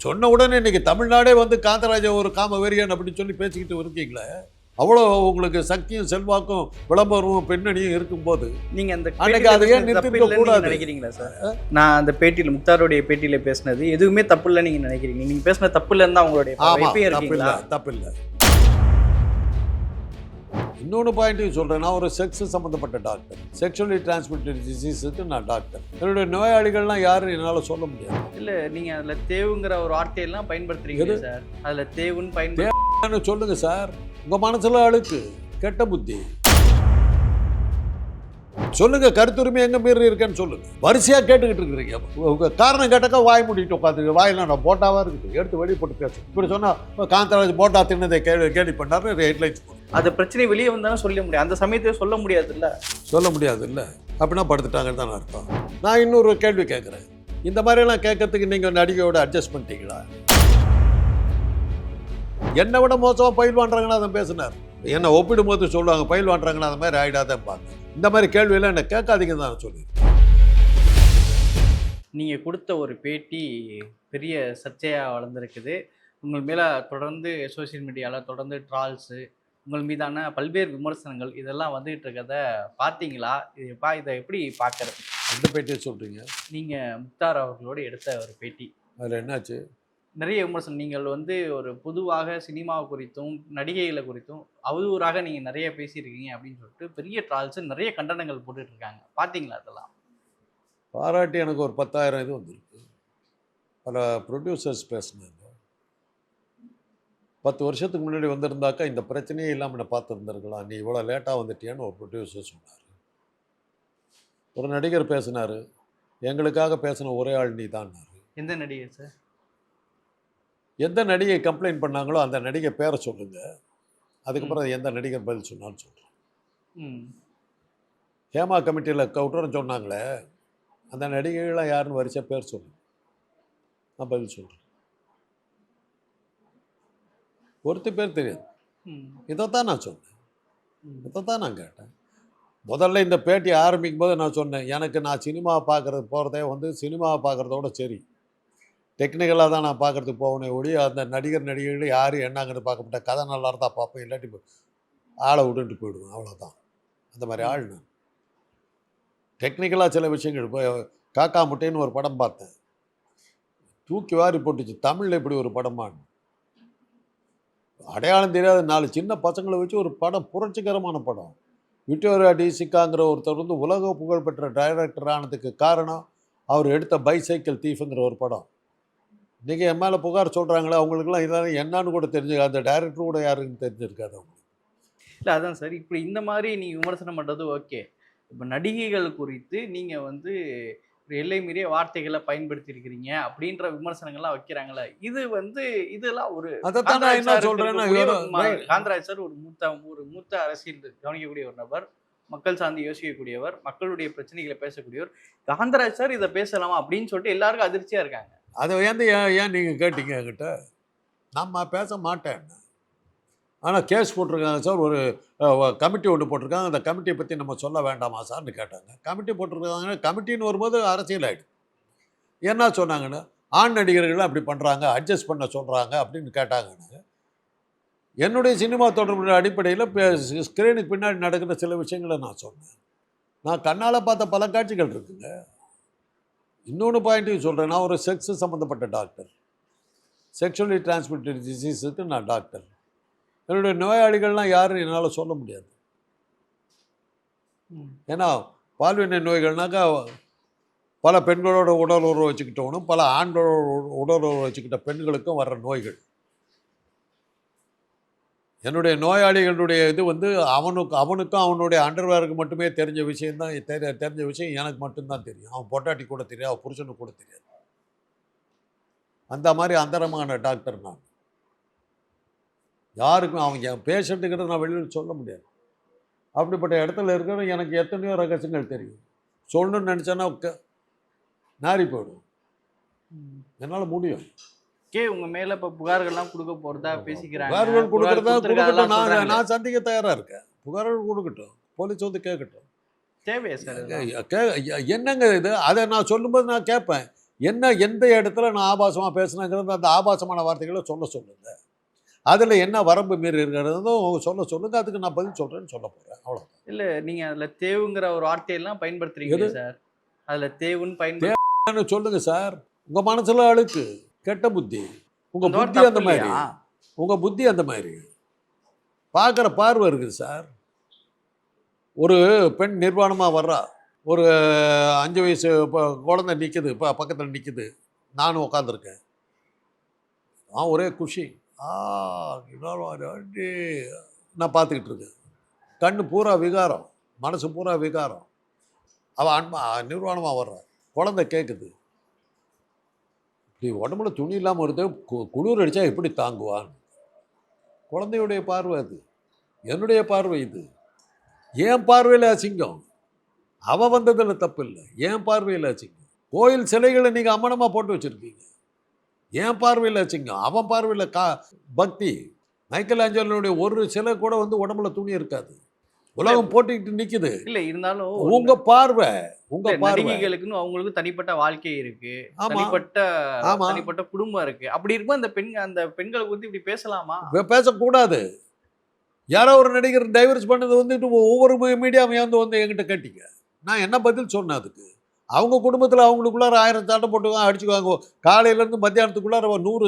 சொன்ன உடனே இன்னைக்கு தமிழ்நாடே வந்து காந்தராஜ ஒரு காம வெறியன் அப்படின்னு சொல்லி பேசிக்கிட்டு இருக்கீங்களே? அவ்வளோ உங்களுக்கு சக்தியும் செல்வாக்கும் விளம்பரமும் பின்னணியும் இருக்கும்போது நீங்க அந்த அன்னைக்கு அதை ஏன் கூடாது? நினைக்கிறீங்களா சார்? நான் அந்த பேட்டியில முக்தாருடைய பேட்டியில பேசினது எதுவுமே தப்பு இல்லைன்னு நீங்க நினைக்கிறீங்க. நீங்க பேசின தப்பு இல்லைன்னு தான் உங்களுடைய தப்பு இல்லை தப்பு இல்லை. இன்னொன்று பாயிண்ட்டையும் சொல்கிறேன் நான் ஒரு செக்ஸ் சம்மந்தப்பட்ட டாக்டர் செக்ஷுவலி டிரான்ஸ்மிட்டட் டிசீஸுக்கு நான் டாக்டர் என்னுடைய நோயாளிகள்லாம் யாருன்னு என்னால் சொல்ல முடியாது. இல்ல நீங்க அதுல தேவுங்கிற ஒரு வார்த்தையெல்லாம் பயன்படுத்துறீங்க? சார். அதுல தேவுன்னு பயன்படுத்தி சொல்லுங்க சார். உங்கள் மனசில் அழுக்கு கெட்ட புத்தி. சொல்லுங்க கருத்துரிமை எங்க மீறி இருக்கேன்னு சொல்லுங்க. வரிசையா கேட்டுக்கிட்டு இருக்கிறீங்க. உங்க காரணம் கேட்டாக்கா வாய் மூடிட்டு உட்காந்து வாயில நான் போட்டாவா இருக்குது. எடுத்து வெளியே போட்டு பேசு இப்படி சொன்னா காந்தராஜ் போட்டா தின்னதை கேள்வி கேள்வி பண்ணாரு ஹெட்லைன்ஸ் அது பிரச்சனை வெளியே வந்தாலும் சொல்ல முடியும் அந்த சமயத்தை சொல்ல முடியாது இல்ல சொல்ல முடியாது இல்லை அப்படின்னா படுத்துட்டாங்கன்னு தான் அர்த்தம். நான் இன்னொரு கேள்வி கேட்குறேன். இந்த மாதிரியெல்லாம் கேட்கறதுக்கு நீங்கள் நடிகையோட அட்ஜஸ்ட் பண்ணிட்டீங்களா? என்னை விட மோசமாக பயில் வாண்டுறாங்கன்னா அதை பேசினார். என்னை ஒப்பிடும்போது சொல்லுவாங்க பயில் வாண்டுறாங்கன்னா அந்த மாதிரி ஆகிடாதேன்பாங்க இந்த மாதிரி கேள்வியெல்லாம் என்ன கேட்காதீங்கன்னு தான் நான் சொல்லியிருக்கேன் நீங்க கொடுத்த ஒரு பேட்டி பெரிய சர்ச்சையா வளர்ந்துருக்குது. உங்கள் மேல தொடர்ந்து சோஷியல் மீடியால தொடர்ந்து ட்ரால்ஸு உங்கள் மீதான பல்வேறு விமர்சனங்கள் இதெல்லாம் வந்துகிட்டு இருக்கிறத பார்த்தீங்களா? இது பா இதை எப்படி பார்க்கறது? அந்த பேட்டியை சொல்கிறீங்க நீங்க முக்தார் அவர்களோடு எடுத்த ஒரு பேட்டி. அதில் என்னாச்சு? நிறைய விமர்சனம். நீங்கள் வந்து ஒரு பொதுவாக சினிமா குறித்தும் நடிகைகளை குறித்தும் அவதூறாக நீங்கள் நிறைய பேசியிருக்கீங்க அப்படின்னு சொல்லிட்டு பெரிய ட்ரால்ஸ் நிறைய கண்டனங்கள் போட்டுட்டு இருக்காங்க. பார்த்தீங்களா அதெல்லாம் பாராட்டி எனக்கு ஒரு பத்தாயிரம் இது வந்திருக்கு. பல ப்ரொடியூசர்ஸ் பேசினாங்க பத்து வருஷத்துக்கு முன்னாடி வந்திருந்தாக்கா இந்த பிரச்சனையே இல்லாமல் என்னை பார்த்துருந்துருக்கலாம். நீ இவ்வளோ லேட்டாக வந்துட்டியான்னு ஒரு ப்ரொடியூசர் சொன்னார். ஒரு நடிகர் பேசினார். எங்களுக்காக பேசின ஒரே ஆள் நீ தான்னாரு எந்த நடிகை சார்? எந்த நடிகை கம்ப்ளைண்ட் பண்ணாங்களோ அந்த நடிகை பேரை சொல்லுங்க. அதுக்கப்புறம் எந்த நடிகர் பதில் சொன்னான்னு சொல்கிறேன் ம். ஹேமா கமிட்டியில் கவுட்டர்னு சொன்னாங்களே அந்த நடிகைகள்லாம் யாருன்னு வரிசை பேர் சொல்லுங்க. நான் பதில் சொல்கிறேன் ஒருத்தி பேர் தெரியாது. ம். இதைத்தான் நான் சொன்னேன். ம். இதைத்தான் நான் கேட்டேன். முதல்ல இந்த பேட்டி ஆரம்பிக்கும் போது நான் சொன்னேன் எனக்கு நான் சினிமா பார்க்குறது போகிறதே வந்து சினிமாவை பார்க்குறதோட சரி. டெக்னிக்கலாக தான் நான் பார்க்குறதுக்கு போகணும் ஒழிய அந்த நடிகர் நடிகைகள் யார் என்னங்கிறது பார்க்க மாட்டேன் கதை நல்லா இருந்தால் பார்ப்பேன். இல்லாட்டி ஆளை விட்டுட்டு போயிடுவேன். அவ்வளோதான் அந்த மாதிரி ஆள் நான். டெக்னிக்கலாக சில விஷயங்கள் இப்போ காக்கா முட்டைன்னு ஒரு படம் பார்த்தேன். தூக்கி வாரி போட்டுச்சு. தமிழில் இப்படி ஒரு படமா அடையாளம் தெரியாத நாலு சின்ன பசங்களை வச்சு ஒரு படம் புரட்சிகரமான படம். விக்டோரியா டி சிக்காங்கிற ஒருத்தர் வந்து உலக புகழ்பெற்ற டைரக்டர் ஆனதுக்கு காரணம் அவர் எடுத்த பைசைக்கிள் தீஃபுங்கிற ஒரு படம். இன்றைக்கி என் மேலே புகார் சொல்கிறாங்களே அவங்களுக்குலாம் இதெல்லாம் என்னன்னு கூட தெரிஞ்சு அந்த டைரக்டர் கூட யாருன்னு தெரிஞ்சிருக்காது அவங்களுக்கு. இல்லை அதான் சார். இப்படி இந்த மாதிரி நீங்கள் விமர்சனம் பண்ணுறது ஓகே இப்போ நடிகைகள் குறித்து நீங்கள் வந்து எல்லை மீறிய வார்த்தைகளை பயன்படுத்தி இருக்கிறீங்க அப்படின்ற விமர்சனங்கள்லாம் வைக்கிறாங்களே இது வந்து இதெல்லாம் ஒரு காந்தராஜ் சார் ஒரு மூத்த ஒரு மூத்த அரசியல் கவனிக்கக்கூடிய ஒரு நபர் மக்கள் சார்ந்து யோசிக்கக்கூடியவர் மக்களுடைய பிரச்சனைகளை பேசக்கூடியவர். காந்தராஜ் சார் இதை பேசலாமா அப்படின்னு சொல்லிட்டு எல்லாருக்கும் அதிர்ச்சியா இருக்காங்க. அதை ஏன் ஏன் ஏன் நீங்கள் கேட்டீங்க என்கிட்ட? நம்ம பேச மாட்டேன் ஆனால் கேஸ் போட்டிருக்காங்க சார். ஒரு கமிட்டி ஒன்று போட்டிருக்காங்க. அந்த கமிட்டியை பற்றி நம்ம சொல்ல வேண்டாமா சார்னு கேட்டாங்க. கமிட்டி போட்டிருக்காங்க. கமிட்டின்னு வரும்போது அரசியல் ஆகிடும் என்ன சொன்னாங்கன்னு ஆண் நடிகர்கள் அப்படி பண்ணுறாங்க அட்ஜஸ்ட் பண்ண சொல்கிறாங்க அப்படின்னு கேட்டாங்கன்னு. என்னுடைய சினிமா தொடர்புடைய அடிப்படையில் ஸ்க்ரீனுக்கு பின்னாடி நடக்கிற சில விஷயங்களை நான் சொன்னேன். நான் கண்ணால் பார்த்த பல காட்சிகள் இருக்குங்க. இன்னொன்று பாயிண்ட்டையும் சொல்கிறேன் நான் ஒரு செக்ஸ் சம்மந்தப்பட்ட டாக்டர். செக்ஷுவலி டிரான்ஸ்மிட்டட் டிசீஸுக்கு நான் டாக்டர். என்னுடைய நோயாளிகள்லாம் யாருன்னு என்னால் சொல்ல முடியாது. ஏன்னா பால்வினை நோய்கள்னாக்கா பல பெண்களோட உடல் உறவு வச்சுக்கிட்டவனும் பல ஆண்களோட உடல் உறவு வச்சுக்கிட்ட பெண்களுக்கும் வர்ற நோய்கள். என்னுடைய நோயாளிகளுடைய இது வந்து அவனுக்கு அவனுக்கும் அவனுடைய அண்டர்வேருக்கு மட்டுமே தெரிஞ்ச விஷயம்தான் தெரி தெரிஞ்ச விஷயம் எனக்கு மட்டும்தான் தெரியும். அவன் பொட்டாட்டி கூட தெரியாது அவன் புருஷனுக்கு கூட தெரியாது. அந்த மாதிரி அந்தரமான டாக்டர் நான். யாருக்கும் அவன் என் பேஷண்ட்டுங்கிறத நான் வெளியில் சொல்ல முடியாது. அப்படிப்பட்ட இடத்துல இருக்கிற எனக்கு எத்தனையோ ரகசியங்கள் தெரியும். சொல்லணும்னு நினச்சேன்னா நாறி போயிடும். என்னால் முடியும். கே உங்க மேல இப்ப புகார்கள்லாம் கொடுக்க போறதா பேசிக்கிறாங்க. புகார்கள் புகார் கொடுக்குறதா அதெல்லாம் நான். நான் சந்திக்க தயாராக இருக்கேன். புகார்கள் கொடுக்கட்டும். போலீஸ் வந்து கேட்கட்டும். தேவையா சார் என்னங்க இது? அதை நான் சொல்லும்போது நான் கேட்பேன். என்ன எந்த இடத்துல நான் ஆபாசமாக பேசுனேங்கிறது அந்த ஆபாசமான வார்த்தைகளை சொல்ல சொல்லுங்க. அதில் என்ன வரம்பு மீறி இருக்கிறதும் சொல்ல சொல்லுங்க அதுக்கு நான் பதில் சொல்கிறேன்னு சொல்ல போகிறேன் அவ்வளோ இல்ல நீங்க அதுல தேவுங்கிற ஒரு வார்த்தையெல்லாம் பயன்படுத்துறீங்க சார். அதுல தேவுன்னு பயன்படுத்த சொல்லுங்க சார். உங்கள் மனசுல அழுக்கு கெட்ட புத்தி உங்கள் புத்தி அந்த மாதிரி? உங்கள் புத்தி அந்த மாதிரி. பார்க்குற பார்வை இருக்குது சார். ஒரு பெண் நிர்வாணமாக வர்றா. ஒரு அஞ்சு வயசு இப்போ குழந்தை நிற்குது இப்போ பக்கத்தில் நிற்குது நானும் உட்காந்துருக்கேன் நான் ஒரே குஷி. ஆ நான் பார்த்துக்கிட்டு இருக்கேன். கண்ணு பூரா விகாரம் மனசு பூரா விகாரம். அவள் அன்மா நிர்வாணமாக வர்றான் குழந்தை கேட்குது இப்படி உடம்புல துணி இல்லாமல் வருது கு- குளிர் அடித்தா எப்படி தாங்குவான் குழந்தையுடைய பார்வை அது. என்னுடைய பார்வை இது. என் பார்வையில் அசிங்கம். அவன் வந்ததில் தப்பு இல்லை என் பார்வையில் அசிங்கம். கோயில் சிலைகளை நீங்கள் அம்மனமாக போட்டு வச்சுருக்கீங்க. என் பார்வையில் அசிங்கம் அவன் பார்வையில் கா பக்தி. மைக்கேல் ஆஞ்சலோடைய ஒரு சிலை கூட வந்து உடம்புல துணி இருக்காது. உலகம் போட்டுக்கிட்டு நிற்குது இல்ல இருந்தாலும் உங்க பார்வை உங்க இல்ல, பார்வை. நடிகைகளுக்குன்னு அவங்களுக்கு தனிப்பட்ட வாழ்க்கை இருக்கு. தனிப்பட்ட. தனிப்பட்ட குடும்பம் இருக்கு. அப்படி இருக்கும் அந்த பெண் அந்த பெண்களை குறித்து இப்படி பேசலாமா? பேசக்கூடாது. யாரோ ஒரு நடிகர் டைவர்ஸ் பண்ணது வந்துட்டு ஒவ்வொரு மீடியாவும் வந்து வந்து என்கிட்ட கேட்டீங்க. நான் என்ன பதில் சொன்னேன் அதுக்கு? அவங்க குடும்பத்தில் அவங்களுக்குள்ளார ஆயிரம் சட்டை போட்டுவாங்க அடிச்சுக்குவாங்க. காலையிலேருந்து மத்தியானத்துக்குள்ளார ஒரு நூறு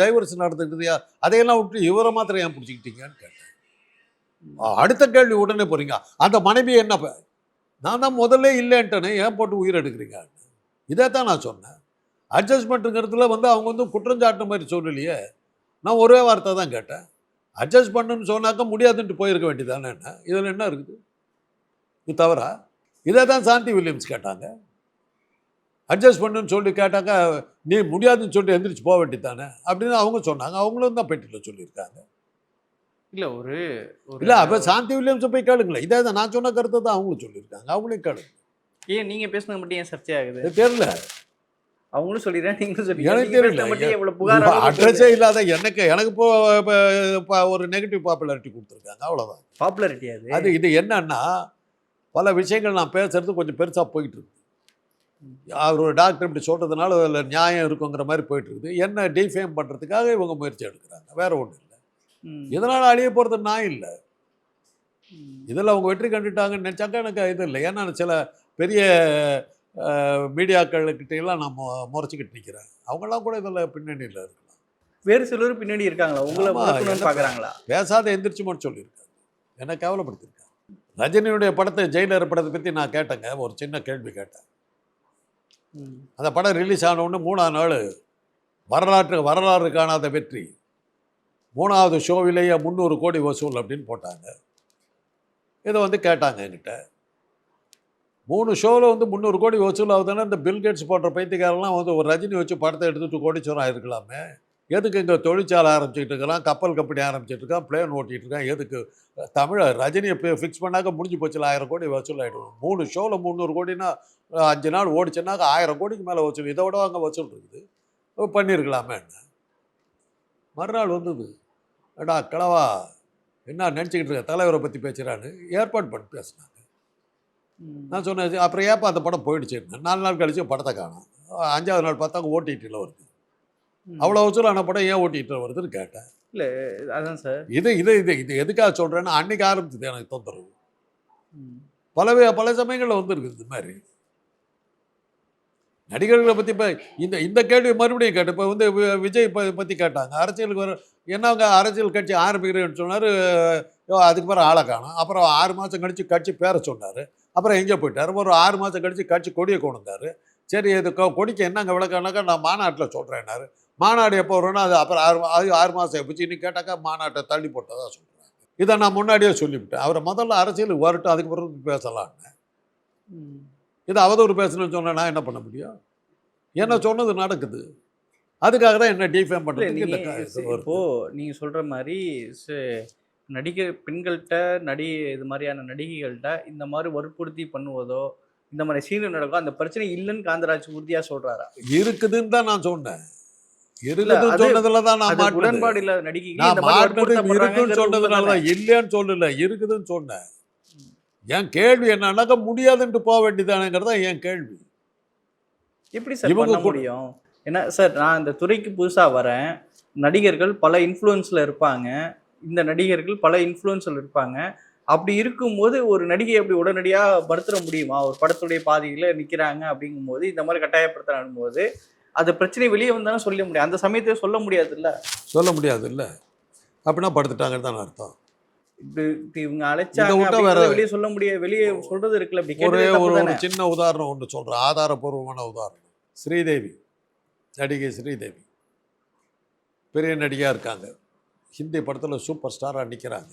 டைவர்ஸ் நடந்துக்கிட்டுதியா அதையெல்லாம் விட்டு இவரை மாத்திரம் ஏன் பிடிச்சிக்கிட்டீங்கன்னு கேட்டேன். அடுத்த கேள்வி உடனே போகிறீங்க அந்த மனைவி என்ன நான் தான் முதல்ல இல்லைன்ட்டேனே ஏன் போட்டு உயிர் எடுக்கிறீங்க? இதே தான் நான் சொன்னேன். அட்ஜஸ்ட்மெண்ட்டுங்கிறதுல வந்து அவங்க வந்து குற்றஞ்சாட்டு மாதிரி சொல்லலையே நான் ஒரே வார்த்தை தான் கேட்டேன். அட்ஜஸ்ட் பண்ணுன்னு சொன்னாக்கா முடியாதுன்ட்டு போயிருக்க வேண்டியதானே என்ன? இதில் என்ன இருக்குது? இது தவறா? இதே தான் சாந்தி வில்லியம்ஸ் கேட்டாங்க. அட்ஜஸ்ட் பண்ணுன்னு சொல்லி கேட்டாக்கா நீ முடியாதுன்னு சொல்லிட்டு எந்திரிச்சு போக வேண்டியதானே அப்படின்னு அவங்க சொன்னாங்க. அவங்களும் தான் பேட்டியில் சொல்லியிருக்காங்க. இல்ல ஒரு இல்லை அப்போ சாந்தி வில்லியம்ஸை போய் கேளுங்களேன். இதே தான் நான் சொன்ன கருத்தை தான் அவங்களும் சொல்லியிருக்காங்க. அவங்களையும் கேளுங்க. ஏன் நீங்க பேசுனது மட்டும் ஏன் சர்ச்சை ஆகுது? இது தெரியல. அவங்களும் சொல்லிடுறேன் நீங்களும் சொல்லிடுறீங்க. எனக்கு தெரியல. அட்ரஸே இல்லாத எனக்கு எனக்கு இப்போ ஒரு நெகட்டிவ் பாப்புலாரிட்டி கொடுத்துருக்காங்க. அவ்வளோதான் பாப்புலாரிட்டி அது இது என்னன்னா பல விஷயங்கள் நான் பேசுறது கொஞ்சம் பெருசாக போயிட்டு இருக்கு அவர் ஒரு டாக்டர் இப்படி சொல்கிறதுனால அதில் நியாயம் இருக்குங்கிற மாதிரி போயிட்டு இருக்குது என்ன டிஃபேம் பண்ணுறதுக்காக இவங்க முயற்சி எடுக்கிறாங்க. வேற ஒன்றும் இல்லை. இதனால் அழிய போகிறது நான் இல்லை. இதில் அவங்க வெற்றி கண்டுட்டாங்கன்னு நினச்சாக்கா எனக்கு இது இல்லை. ஏன்னா சில பெரிய மீடியாக்கள்கிட்ட எல்லாம் நான் முறைச்சிக்கிட்டு நிற்கிறேன் அவங்களாம் கூட இதில் பின்னணியில் இருக்கலாம். வேறு சிலர் பின்னாடி இருக்காங்களா? உங்களை பாக்குறாங்களா? பேசாத எந்திரிச்சு மட்டும் சொல்லியிருக்காங்க. என்ன கேவலப்படுத்தியிருக்காங்க. ரஜினியுடைய படத்தை ஜெயிலர் படத்தை பற்றி நான் கேட்டேங்க. ஒரு சின்ன கேள்வி கேட்டேன். அந்த படம் ரிலீஸ் ஆன உடனே மூணாவது நாள் வரலாற்று வரலாறு காணாத வெற்றி. மூணாவது ஷோவிலேயே முந்நூறு கோடி வசூல் அப்படின்னு போட்டாங்க. இதை வந்து கேட்டாங்க என்கிட்ட. மூணு ஷோவில் வந்து முந்நூறு கோடி வசூல் ஆகுதுன்னா இந்த பில்கேட்ஸ் போன்ற பைத்தியக்காரெல்லாம் வந்து ஒரு ரஜினி வச்சு படத்தை எடுத்துகிட்டு கோடீஸ்வரம் இருக்கலாமே எதுக்கு இங்கே தொழிற்சாலை ஆரம்பிச்சிட்டு இருக்கலாம் கப்பல் கம்பெனி ஆரம்பிச்சிட்டு இருக்கான் பிளேன் ஓட்டிகிட்டு இருக்கான். எதுக்கு? தமிழ் ரஜினியை ஃபிக்ஸ் பண்ணாக்க முடிஞ்சு போச்சுல ஆயிரம் கோடி வசூல் ஆகிடும் மூணு ஷோவில் முந்நூறு கோடினா அஞ்சு நாள் ஓடிச்சுன்னாக்க ஆயிரம் கோடிக்கு மேலே வசூல். இதை விட அங்கே வசூல் இருக்குது. பண்ணியிருக்கலாமே என்ன? மறுநாள் வந்தது. ஏடா கிழவா என்ன நினச்சிக்கிட்டு இருக்க? தலைவரை பற்றி பேசுகிறான்னு ஏற்பாடு பண்ணி பேசினாங்க. நான் சொன்னேன் அப்புறம் ஏப்பா அந்த படம் போயிடுச்சு? நாலு நாள் கழிச்சு படத்தை காணோம். அஞ்சாவது நாள் பார்த்தா ஓடிடியில் வருது. அவ்வளோ வசூலான படம் ஏன் ஓடிடியில் வருதுன்னு கேட்டேன். அதான் சார். இது இது இது இது எதுக்காக சொல்கிறேன்னா அன்னைக்கு ஆரம்பிச்சது எனக்கு தொந்தரவு. பல பல சமயங்களில் வந்துருக்குது இது மாதிரி. நடிகர்களை பற்றி இப்போ இந்த இந்த கேள்வி மறுபடியும் கேட்டு இப்போ வந்து விஜய் பற்றி கேட்டாங்க. அரசியலுக்கு வர என்னங்க அரசியல் கட்சி ஆரம்பிக்கிறேன்னு சொன்னார் அதுக்கு பிறகு ஆளை காணும். அப்புறம் ஆறு மாதம் கழிச்சு கட்சி பேர சொன்னார். அப்புறம் எங்கே போயிட்டார். ஒரு ஆறு மாதம் கழிச்சு கட்சி கொடியை கொண்டு வந்தார். சரி இது கொடிக்கு என்னங்க விளக்கம்னாக்கா நான் மாநாட்டில் சொல்கிறேன்னாரு மாநாடு எப்போ வரும்னா அது அப்புறம் ஆறு அது ஆறு மாதம் எப்போச்சு இன்னும் கேட்டாக்கா மாநாட்டை தள்ளி போட்டதா சொல்கிறாங்க இதை நான் முன்னாடியே சொல்லிவிட்டேன். அவரை முதல்ல அரசியலுக்கு வரட்டும் அதுக்கு பிறகு பேசலான்னு. இது அவதூறு பேசணும்னு சொன்னா நான் என்ன பண்ண முடியும்? என்ன சொன்னது நடக்குது? அதுக்காக தான் என்ன டிஃபேம் வருது. இப்போ நீங்க சொல்ற மாதிரி ச- நடிகை பெண்கள்கிட்ட நடி இது மாதிரியான நடிகைகள்கிட்ட இந்த மாதிரி வற்புறுத்தி பண்ணுவதோ இந்த மாதிரி சீன் நடக்கும் அந்த பிரச்சனை இல்லைன்னு காந்தராஜ் உறுதியா சொல்றாரா? இருக்குதுன்னு தான் நான் சொன்னேன். உடன்பாடு இல்லாத வற்புறுத்தப்படுறாங்கங்கிறது சொன்னதுனால இல்லைன்னு சொல்லல இருக்குதுன்னு சொன்னேன். என் கேள்வி என்னன்னாக்கா முடியாதுன்ட்டு போக வேண்டியதானேங்கிறது தான் என் கேள்வி. எப்படி சார் பண்ண முடியும்? ஏன்னா சார் நான் இந்த துறைக்கு புதுசா வரேன். நடிகர்கள் பல இன்ஃப்ளூயன்ஸ்ல இருப்பாங்க. இந்த நடிகர்கள் பல இன்ஃப்ளூயன்ஸ்ல இருப்பாங்க. அப்படி இருக்கும்போது ஒரு நடிகை அப்படி உடனடியா படுத்துற முடியுமா? ஒரு படத்துடைய பாதியில நிக்கிறாங்க அப்படிங்கும்போது இந்த மாதிரி கட்டாயப்படுத்துறாங்க போது அது பிரச்சனை வெளியே வந்தாலும் சொல்ல முடியும். அந்த சமயத்தை சொல்ல முடியாது இல்ல சொல்ல முடியாது இல்லை அப்படின்னா படுத்துட்டாங்கன்னு தான் அர்த்தம். இப்படி இப்படி இவங்க அழைச்சாங்க வேற- வெளியே சொல்ல முடியாது வெளியே சொல்றது இருக்குல்ல? அப்படி ஒரே ஒரு சின்ன உதாரணம் ஒன்று சொல்கிறேன் ஆதாரபூர்வமான உதாரணம். ஸ்ரீதேவி நடிகை ஸ்ரீதேவி. பெரிய நடிகையாக இருக்காங்க. ஹிந்தி படத்தில் சூப்பர் ஸ்டாராக நிற்கிறாங்க.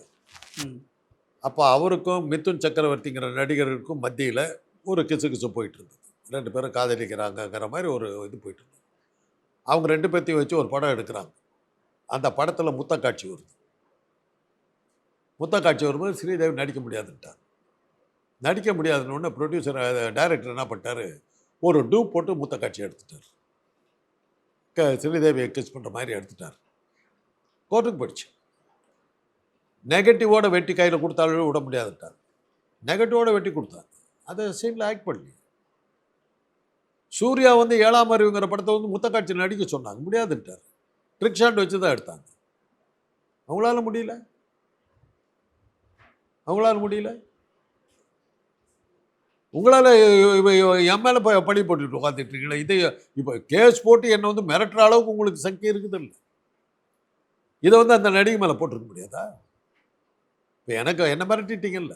அப்போ அவருக்கும் மிதுன் சக்கரவர்த்திங்கிற நடிகர்களுக்கும் மத்தியில் ஒரு கிசு கிசு போயிட்டு இருந்தது. ரெண்டு பேரும் காதலிக்கிறாங்கங்கிற மாதிரி ஒரு இது போயிட்டு அவங்க ரெண்டு பேர்த்தையும் வச்சு ஒரு படம் எடுக்கிறாங்க. அந்த படத்தில் முத்த காட்சி வருது. முத்த காட்சி வரும்போது ஸ்ரீதேவி நடிக்க முடியாதுன்ட்டார் நடிக்க முடியாதுன்னு ப்ரொடியூசர் டைரக்டர் என்ன பண்ணிட்டாரு? ஒரு டூப் போட்டு முத்த காட்சி எடுத்துட்டார். க ஸ்ரீதேவியை கிஸ் பண்ணுற மாதிரி எடுத்துட்டார். கோர்ட்டுக்கு போயிடுச்சு. நெகட்டிவோட வெட்டி கையில் கொடுத்தாலும் விட முடியாதுட்டார் நெகட்டிவோட வெட்டி கொடுத்தார் அதை சீனில் ஆக்ட் பண்ணி சூர்யா வந்து ஏழாம் அறிவுங்கிற படத்தை வந்து முத்த காட்சி நடிக்க சொன்னாங்க. முடியாதுன்ட்டார். ட்ரிக் ஷாட் வச்சு தான் எடுத்தாங்க. அவங்களால முடியல. அவங்களால முடியல. உங்களால் என் மேலே இப்போ பழி போட்டுட்டு உட்காந்துட்டு இருக்கீங்களா இதை இப்போ கேஸ் போட்டு என்னை வந்து மிரட்டுற அளவுக்கு உங்களுக்கு சக்தி இருக்குது இல்லை? இதை வந்து அந்த நடிகை மேலே போட்டிருக்க முடியாதா? இப்போ எனக்கு என்ன மிரட்டிட்டீங்கல்ல?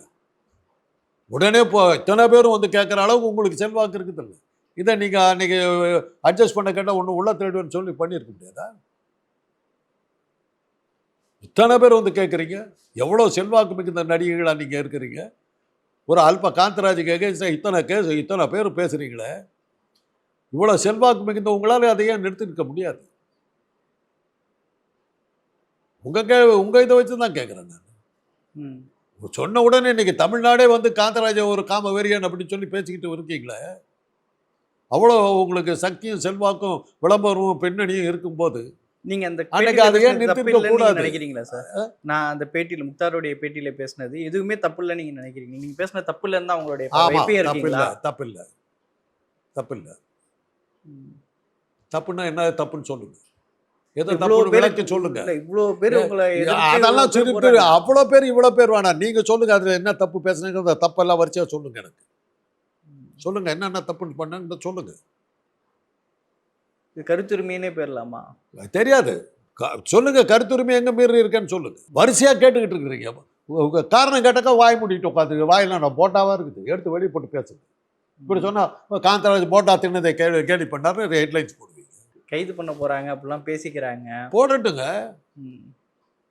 உடனே இப்போ இத்தனை பேரும் வந்து கேட்குற அளவுக்கு உங்களுக்கு செல்வாக்கு இருக்குது இல்லை? இதை நீங்கள் அன்றைக்கி அட்ஜஸ்ட் பண்ண கேட்டால் ஒன்று உள்ள தேடுவேன்னு சொல்லி பண்ணியிருக்க முடியாதா? இத்தனை பேர் வந்து கேட்குறீங்க எவ்வளோ செல்வாக்கு மிகுந்த நடிகைகளாக நீங்கள் இருக்கிறீங்க. ஒரு அல்ப காந்தராஜுக்கு எகேன்ஸ்டாக இத்தனை கேஸ் இத்தனை பேர் பேசுகிறீங்களே இவ்வளோ செல்வாக்கு மிகுந்த உங்களால் அதை ஏன் நிறுத்திருக்க முடியாது? உங்கள் கே உங்கள் இதை வச்சு தான் கேட்குறேன் நான். ம். சொன்ன உடனே இன்னைக்கு தமிழ்நாடே வந்து காந்தராஜன் ஒரு காம வெறியன் அப்படின்னு சொல்லி பேசிக்கிட்டு இருக்கீங்களே. அவ்வளோ உங்களுக்கு சக்தியும் செல்வாக்கும் விளம்பரமும் பின்னணியும் இருக்கும்போது நீங்க அந்த அன்னைக்கு அதை ஏன் தப்பு கூடாது? நினைக்கிறீங்களா சார்? நான் அந்த பேட்டியில முக்தாருடைய பேட்டியில பேசினது எதுவுமே தப்பு இல்லைன்னு நீங்க நினைக்கிறீங்க? நீங்க பேசின தப்பு இல்லைன்னு தான் உங்களுடைய தப்பு இல்லை தப்பு இல்லை. தப்பு இல்லை. தப்புன்னா என்ன தப்புன்னு சொல்லுங்க. எதை விளக்கி சொல்லுங்க. இல்ல, இவ்வளவு பேர் உங்களை அதெல்லாம் சிறு பேர். அவ்வளோ பேர் இவ்வளோ பேர் வேணாம். சொல்லுங்க அதுல என்ன தப்பு பேசுனீங்க தப்பெல்லாம் வரிசையா சொல்லுங்க எனக்கு. சொல்லுங்க என்னென்ன தப்புன்னு பண்ணு சொல்லுங்க. இது கருத்துரிமைன்னே பேரலாமா? தெரியாது. சொல்லுங்க கருத்துரிமை எங்க மீறி இருக்கேன்னு சொல்லுங்க. வரிசையா கேட்டுக்கிட்டு இருக்கிறீங்க. காரணம் கேட்டாக்கா வாய் மூடிட்டு உட்காந்து வாயில நான் போட்டாவா இருக்குது? எடுத்து வெளியே போட்டு பேசுங்க. இப்படி சொன்னா காந்தராஜ் போட்டா தின்னதை கேள்வி கேள்வி பண்ணாரு ஹெட்லைன்ஸ் போடுவீங்க. கைது பண்ண போறாங்க அப்படிலாம் பேசிக்கிறாங்க. போடட்டுங்க.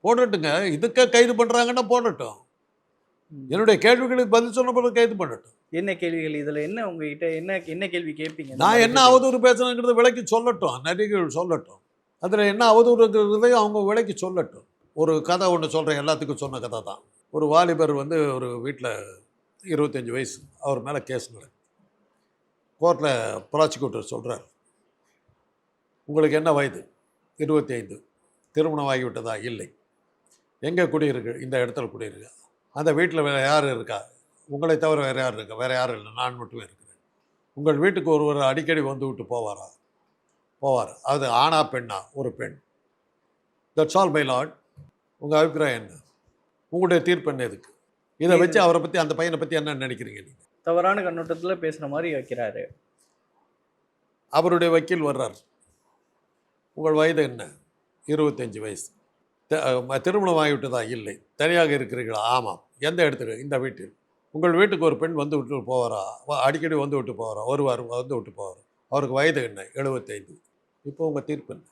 போடட்டுங்க. இதுக்கே கைது பண்றாங்கன்னா போடட்டும். என்னுடைய கேள்விகளுக்கு பதில் சொன்ன பிறகு கைது பண்ணட்டும். என்ன கேள்விகள்? இதுல என்ன உங்ககிட்ட என்ன என்ன கேள்வி கேட்பீங்க நான் என்ன அவதூறு பேசுனேங்கிறத விளக்கி சொல்லட்டும் நடிகர்கள் சொல்லட்டும். அதில் என்ன அவதூறுங்கிறதையும் அவங்க விளக்கி சொல்லட்டும். ஒரு கதை ஒன்று சொல்கிறேன் எல்லாத்துக்கும் சொன்ன கதை தான். ஒரு வாலிபர் வந்து ஒரு வீட்டில் இருபத்தஞ்சி வயசு அவர் மேலே கேஸ் நடக்குது. கோர்ட்டில் ப்ராசிக்யூட்டர் சொல்கிறார் உங்களுக்கு என்ன வயது? இருபத்தி ஐந்து திருமணம் ஆகிவிட்டதா? இல்லை. எங்கே குடியிருக்கு இந்த இடத்துல குடியிருக்கு? அந்த வீட்டில் யார் இருக்கா? உங்களை தவிர வேறு யார் இருக்கா வேறு யாரும் இல்லை. நான் மட்டுமே இருக்கிறேன். உங்கள் வீட்டுக்கு ஒருவர் அடிக்கடி வந்து விட்டு போவாரா? போவார். அது ஆணா பெண்ணா? ஒரு பெண். தட்ஸ் ஆல் மை லார்ட் உங்கள் அபிப்பிராயம் என்ன? உங்களுடைய தீர்ப்பு என்ன இதுக்கு? இதை வச்சு அவரை பற்றி அந்த பையனை பற்றி என்ன நினைக்கிறீங்க நீங்கள் தவறான கண்ணோட்டத்துல பேசுற மாதிரி வைக்கிறாரு. அவருடைய வக்கீல் வர்றார். உங்கள் வயது என்ன? இருபத்தஞ்சி வயசு. திருமணம் ஆகிவிட்டதா இல்லை. தனியாக இருக்கிறீர்களா? ஆமாம். எந்த இடத்துக்கு இந்த வீட்டில். உங்கள் வீட்டுக்கு ஒரு பெண் வந்து விட்டு போவாரா அடிக்கடி வந்து விட்டு போவாரா வருவார் வந்து விட்டு போவார் அவருக்கு வயது என்ன? எழுபத்தைந்து இப்போ உங்கள் தீர்ப்பு என்ன?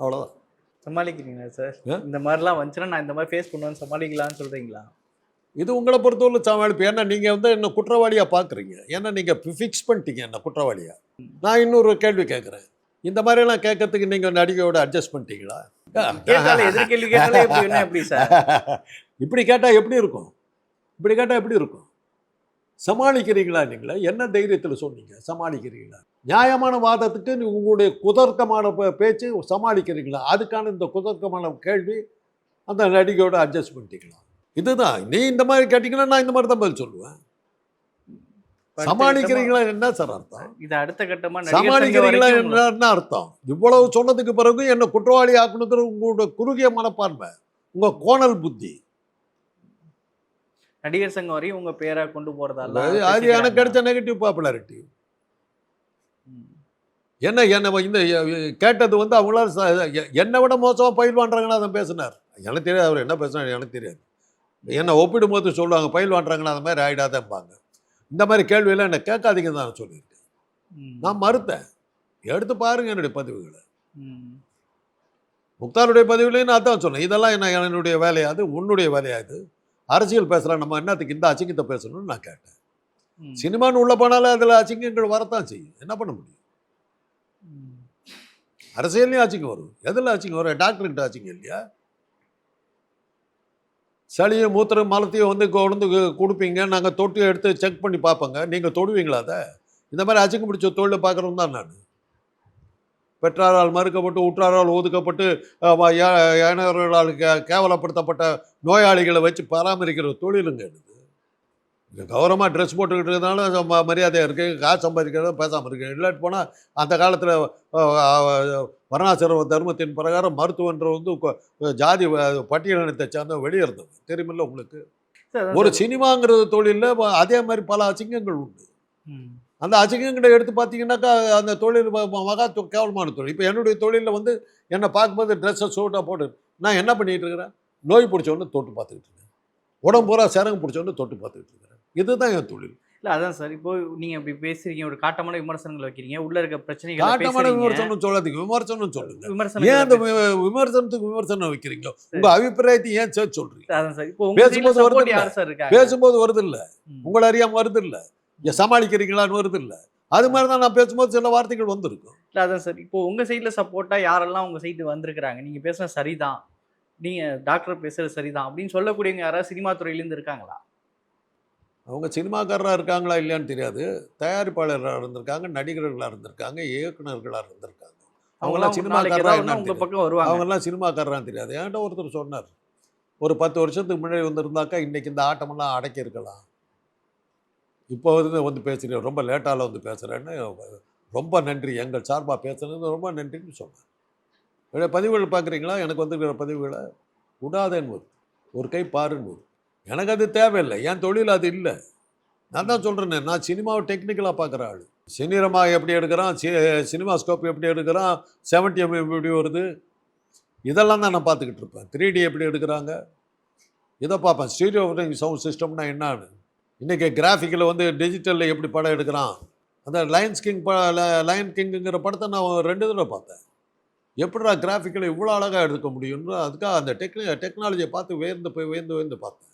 அவ்வளோதான் சமாளிக்கிறீங்களா சார்? இந்த மாதிரிலாம் வந்துச்சுன்னா நான் இந்த மாதிரி ஃபேஸ் பண்ணுவேன்னு சமாளிக்கலாம்னு சொல்றீங்களா? இது உங்களை பொறுத்தவரை சமாளிப்பு. ஏன்னா நீங்கள் வந்து என்ன குற்றவாளியாக பார்க்குறீங்க. ஏன்னா நீங்கள் ஃபிக்ஸ் பண்ணிட்டீங்க என்ன குற்றவாளியாக நான் இன்னொரு கேள்வி கேட்குறேன். இந்த மாதிரியெல்லாம் கேட்கறதுக்கு நீங்கள் நடிகையோட அட்ஜஸ்ட் பண்ணிட்டீங்களா? இப்படி கேட்டால் எப்படி இருக்கும்? இப்படி கேட்டால் எப்படி இருக்கும்? சமாளிக்கிறீங்களா? நீங்களா என்ன தைரியத்தில் சொன்னீங்க? சமாளிக்கிறீங்களா? நியாயமான வாதத்துக்கு உங்களுடைய குதர்க்கமான பேச்சு சமாளிக்கிறீங்களா? அதுக்கான இந்த குதர்க்கமான கேள்வி அந்த நடிகையோட அட்ஜஸ்ட் பண்ணிட்டீங்களா இதுதான். நீ இந்த மாதிரி கேட்டிங்கன்னா நான் இந்த மாதிரி தான் பதில் சொல்லுவேன். சமாளிக்கிறீங்களா என்ன சார் அர்த்தம்? இது அடுத்த கட்டமா சமாளிக்கிறீங்களா என்ன அர்த்தம்? இவ்வளவு சொன்னதுக்கு பிறகு என்ன குற்றவாளி ஆக்கணுங்கிற உங்களோட குறுகிய மனப்பான்மை உங்க கோணல் புத்தி நடிகர் சங்கம் வரையும் உங்க பேரை கொண்டு போறதால அது அது எனக்கு கிடைச்ச நெகட்டிவ் பாப்புலாரிட்டி என்ன என்ன இந்த கேட்டது வந்து அவங்களால என்னை விட மோசமாக பயில் பண்ணுறாங்கன்னு அதை பேசினார். எனக்கு தெரியாது அவர் என்ன பேசினார் எனக்கு தெரியாது. என்னை ஒப்பிடும்போது சொல்லுவாங்க பயில் பண்ணுறாங்கன்னா அந்த மாதிரி ஆகிடாதேம்பாங்க இந்த மாதிரி கேள்வியெல்லாம் என்னை கேட்காதீங்கன்னு தான் நான் சொல்லியிருக்கேன். நான் மறுத்தேன். எடுத்து பாருங்க என்னுடைய பதிவுகளை. முக்தாருடைய பதிவுலையும் நான் தான் சொன்னேன். இதெல்லாம் என்ன என்னுடைய வேலையாது உன்னுடைய வேலையாது அரசியல் பேசுகிறேன் நம்ம என்னத்துக்கு இந்த அசிங்கத்தை பேசணும்னு நான் கேட்டேன். சினிமான்னு உள்ள போனாலே அதில் அசிங்கங்கள் வரத்தான் செய்யும். என்ன பண்ண முடியும்? அரசியல்லையும் அச்சிங்கம் வரும். எதில் அச்சிங்கம் வரும்? டாக்டர்கிட்ட அச்சிங்கம் இல்லையா? சளியும் மூத்திரம் மலத்தையும் வந்து கொண்டு கொடுப்பீங்க. நாங்கள் தொட்டு எடுத்து செக் பண்ணி பார்ப்போங்க. நீங்கள் தொடுவீங்களா அதை? இந்த மாதிரி அச்சிங்கம் பிடிச்ச தொழிலை பார்க்குறவன் தான் நான். பெற்றாரால் மறுக்கப்பட்டு உற்றாரால் ஒதுக்கப்பட்டு ஏனையவர்களால் கேவலப்படுத்தப்பட்ட நோயாளிகளை வச்சு பராமரிக்கிற தொழிலுங்க இது இந்த கௌரவமாக ட்ரெஸ் போட்டுக்கிட்டு இருந்தாலும் ம- மரியாதையாக இருக்குது காசு சம்பாதிக்கிறது பேசாமல் இருக்கு. இல்லாட்டி போனால் அந்த காலத்தில் வர்ணாசிரம தர்மத்தின் பிரகாரம் மருத்துவன்ற வந்து ஜாதி பட்டியலினத்தை சேர்ந்த வெளியே இருந்தது தெரியுமில்ல உங்களுக்கு? ஒரு சினிமாங்கிறது தொழிலில் அதே மாதிரி பல அசிங்கங்கள் உண்டு. அந்த அசிங்கங்களை எடுத்து பார்த்தீங்கன்னாக்கா அந்த தொழில் மகா கேவலமான தொழில். இப்போ என்னுடைய தொழிலில் வந்து என்னை பார்க்கும்போது ட்ரெஸ்ஸை சூட்டாக போட்டு நான் என்ன பண்ணிகிட்டு இருக்கிறேன்? நோய் பிடிச்சவொன்னு தொட்டு பார்த்துக்கிட்டு இருக்கேன். உடம்பு பூரா சரங்கு பிடிச்சவொன்னு தொட்டு பார்த்துக்கிட்டு இருக்கிறேன். இதுதான் என் தொழில். இல்ல அதான் சார். இப்போ நீங்க இப்படி பேசுறீங்க ஒரு காட்டமான விமர்சனங்கள் வைக்கிறீங்க உள்ள இருக்க பிரச்சனைகளை காட்டமான. விமர்சனம் சொல்லாதீங்க. விமர்சனம் சொல்லுங்க. விமர்சனங்களை ஏன் அந்த விமர்சனத்துக்கு விமர்சனம் வைக்கிறீங்க உங்க அபிப்பிராயத்தை ஏன் சேர்த்து சொல்றீங்க? அதான் சார். இப்போ பேசும்போது வருது யார் சார் இருக்காங்க? பேசும்போது வருது இல்ல. உங்களை அறியாம வருது இல்ல? சமாளிக்கிறீங்களான்னு வருது இல்ல. அது மாதிரி தான் நான் பேசும்போது சில வார்த்தைகள் வந்திருக்கும். இல்ல அதான் சார். இப்போ உங்க சைடுல சப்போர்ட்டா யாரெல்லாம் உங்க சைடு வந்திருக்காங்க நீங்க பேசுறது சரிதான். நீங்க டாக்டர் பேசுறது சரிதான். அப்படின்னு சொல்லக்கூடியவங்க யாராவது சினிமா துறையில இருந்து இருக்காங்களா? அவங்க சினிமாக்காரராக இருக்காங்களா இல்லையான்னு தெரியாது. தயாரிப்பாளராக இருந்திருக்காங்க நடிகர்களாக இருந்திருக்காங்க இயக்குனர்களாக இருந்திருக்காங்க. அவங்களாம் சினிமாக்காரராக என்னன்னு பக்கம் வருவாங்க. அவங்கெல்லாம் சினிமாக்காரரான்னு தெரியாது. என்கிட்ட ஒருத்தர் சொன்னார் ஒரு பத்து வருஷத்துக்கு முன்னாடி வந்திருந்தாக்கா இன்னைக்கு இந்த ஆட்டமெல்லாம் அடக்கி இருக்கலாம் இப்போ வந்து வந்து பேசுகிறேன் ரொம்ப லேட்டால் வந்து பேசுகிறேன்னு ரொம்ப நன்றி. எங்கள் சார்பாக பேசுனது ரொம்ப நன்றின்னு சொன்னேன் என்னுடைய பதிவுகள் பார்க்குறீங்களா? எனக்கு வந்துருக்கிற பதிவுகளை விடாதேன்னு ஒரு கை பாருன்னு எனக்கு அது தேவையில்லை. என் தொழில் அது இல்லை. நான் தான் சொல்கிறேனே நான் சினிமாவை டெக்னிக்கலாக பார்க்குற ஆள். சினிரமா எப்படி எடுக்கிறான்? சி சினிமா ஸ்கோப் எப்படி எடுக்கிறான்? செவன்டி எம் எப்படி வருது? இதெல்லாம் தான் நான் பார்த்துக்கிட்டு இருப்பேன். த்ரீ டி எப்படி எடுக்கிறாங்க? இதை பார்ப்பேன். ஸ்டீரியோ சவுண்ட் சிஸ்டம்னா என்னான்னு. இன்றைக்கி கிராஃபிக்கில் வந்து டிஜிட்டலில் எப்படி படம் எடுக்கிறான்? அந்த லயன்ஸ் கிங் ப லயன் கிங்குங்கிற படத்தை நான் ரெண்டு தடவை பார்த்தேன். எப்படிடா கிராஃபிக்கில் இவ்வளோ அழகாக எடுக்க முடியும்னு அதுக்காக அந்த டெக்னி டெக்னாலஜியை பார்த்து உயர்ந்து போய் உயர்ந்து உயர்ந்து பார்த்தேன்.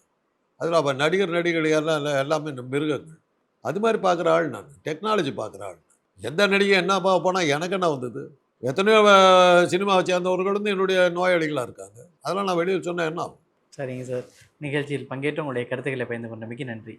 அதில் அப்போ நடிகர் நடிகர் எல்லாம் எல்லாமே மிருகங்கள். அது மாதிரி பார்க்குற ஆள் நான். டெக்னாலஜி பார்க்குற ஆள் எந்த நடிகை என்ன பார்க்க போனால் எனக்கு என்ன வந்தது? எத்தனையோ சினிமாவை சேர்ந்தவர்கள் வந்து என்னுடைய நோயாளிகளாக இருக்காங்க. அதெல்லாம் நான் வெளியில் சொன்னேன் என்ன ஆகும்? சரிங்க சார். நிகழ்ச்சியில் பங்கேற்று உங்களுடைய கருத்துக்களை பயந்து கொண்டமைக்கு நன்றி.